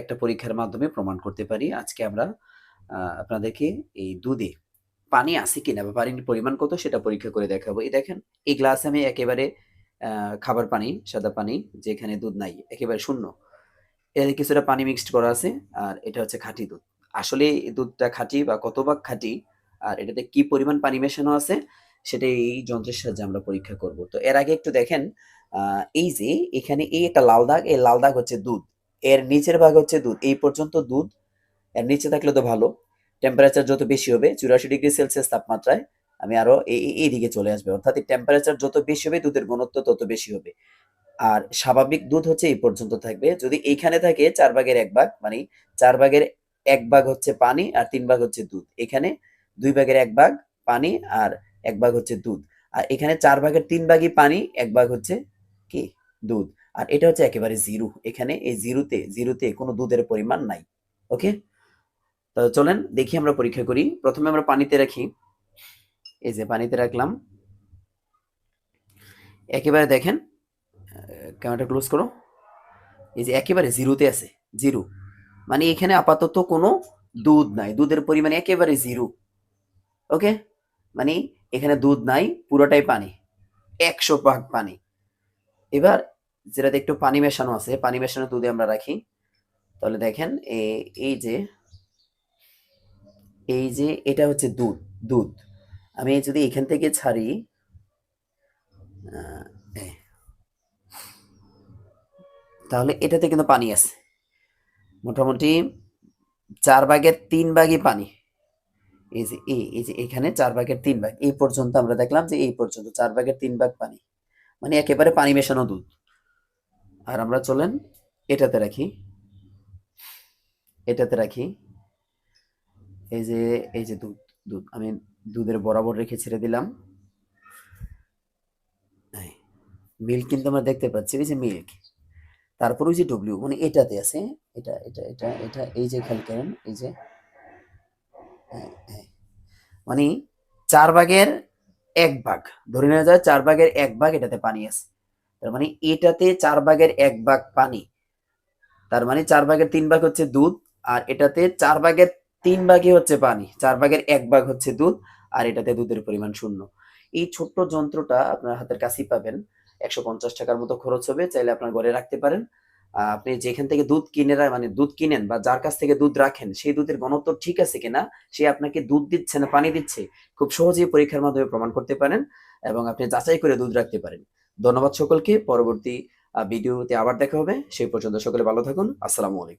একটা পরীক্ষার মাধ্যমে প্রমাণ করতে পারি। আজকে আমরা আপনাদেরকে এই দুধে পানি আছে কিনা বা পানির পরিমাণ কত সেটা পরীক্ষা করে দেখাবো। এই দেখেন এই গ্লাস আমি একেবারে খাবার পানি, সাদা পানি যেখানে দুধ নাই, একেবারে শূন্য। এর কিছুটা পানি মিক্সড করা আছে আর এটা হচ্ছে খাঁটি দুধ। আসলে দুধটা খাঁটি বা কত ভাগ খাঁটি আর এটাতে কি পরিমাণ পানি মেশানো আছে সেটা এই যন্ত্রের সাহায্যে আমরা পরীক্ষা করব। তো এর আগে একটু দেখেন এই যে এখানে এই একটা লাল দাগ, এই লাল দাগ হচ্ছে দুধ। এর নিচের ভাগ হচ্ছে দুধ। এই পর্যন্ত দুধ। এর নিচে থাকলে তো ভালো। টেম্পারেচার যত বেশি হবে ৮৪ ডিগ্রি সেলসিয়াস তাপমাত্রায় আমি আরও এই এইদিকে চলে আসবে। অর্থাৎ টেম্পারেচার যত বেশি হবে দুধের ঘনত্ব তত বেশি হবে। আর স্বাভাবিক দুধ হচ্ছে এই পর্যন্ত থাকবে। যদি এইখানে থাকে চার ভাগের এক ভাগ মানে চার ভাগের এক ভাগ হচ্ছে পানি আর তিন ভাগ হচ্ছে দুধ। এখানে দুই ভাগের এক ভাগ পানি আর এক ভাগ হচ্ছে দুধ। আর এখানে চার ভাগের তিন ভাগই পানি, এক ভাগ হচ্ছে কি? দুধ। আর এটা হচ্ছে একেবারে 0 এখানে এই 0 তে 0 তে কোন দুধের পরিমাণ নাই। ওকে? তো চলেন দেখি আমরা পরীক্ষা করি। প্রথমে আমরা পানিতে রাখি। এই যে পানিতে রাখলাম। একেবারে দেখেন ক্যামেরাটা ক্লোজ করো। এই যে একেবারে 0 তে আছে। 0 মানে এখানে আপাতত কোনো দুধ নাই। দুধের পরিমাণ একেবারে 0 ওকে? মানে এখানে দুধ নাই, পুরোটাই পানি। ১০০ ভাগ পানি। এবার যেটাতে একটু পানি মেশানো আছে, পানি মেশানো দুধে আমরা রাখি। তাহলে দেখেন এই যে এই যে এটা হচ্ছে দুধ, দুধ। আমি যদি এখান থেকে ছাড়ি তাহলে এটাতে কিন্তু পানি আছে। মোটামুটি চার ভাগের তিন ভাগই পানি। এই যে এই, এই যে এখানে চার ভাগের তিন ভাগ। এই পর্যন্ত আমরা দেখলাম যে এই পর্যন্ত চার ভাগের তিন ভাগ পানি। মানে একেবারে পানি মেশানো দুধ। আর আমরা চলেন এটাতে রাখি। এটাতে রাখি। এই যে এই যে দুধ, দুধ। আমি দুধের বরাবর রেখে ছেড়ে দিলাম। মিল্ক কিন্তু আমরা দেখতে পাচ্ছি। এই যে মিল্ক। তারপর ওই যে ডব্লিউ মানে এটাতে আছে। এটা, এটা, এটা, এটা এই যে খেয়াল করেন এই যে। মানে চার ভাগের এক ভাগ। ধরে নেওয়া যায় চার ভাগের এক ভাগ এটাতে পানি আছে। তার মানে এটাতে চার ভাগের এক ভাগ পানি। তার মানে চার ভাগের তিন ভাগ হচ্ছে দুধ আর এটাতে চার ভাগের তিন ভাগই হচ্ছে পানি। চার ভাগের এক ভাগ হচ্ছে দুধ আর এটাতে দুধের পরিমাণ শূন্য। এই ছোট্ট যন্ত্রটা আপনার হাতের কাছেই পাবেন। একশো পঞ্চাশ টাকার মতো খরচ হবে। চাইলে আপনার ঘরে রাখতে পারেন। আপনি যেখান থেকে দুধ কিনে মানে দুধ কিনেন বা যার কাছ থেকে দুধ রাখেন সেই দুধের ঘনত্ব ঠিক আছে কিনা, সে আপনাকে দুধ দিচ্ছে না পানি দিচ্ছে, খুব সহজেই পরীক্ষার মাধ্যমে প্রমাণ করতে পারেন এবং আপনি যাচাই করে দুধ রাখতে পারেন। ধন্যবাদ সকলকে। পরবর্তী ভিডিওতে আবার দেখা হবে। সেই পর্যন্ত সকলে ভালো থাকুন। আসসালামু আলাইকুম।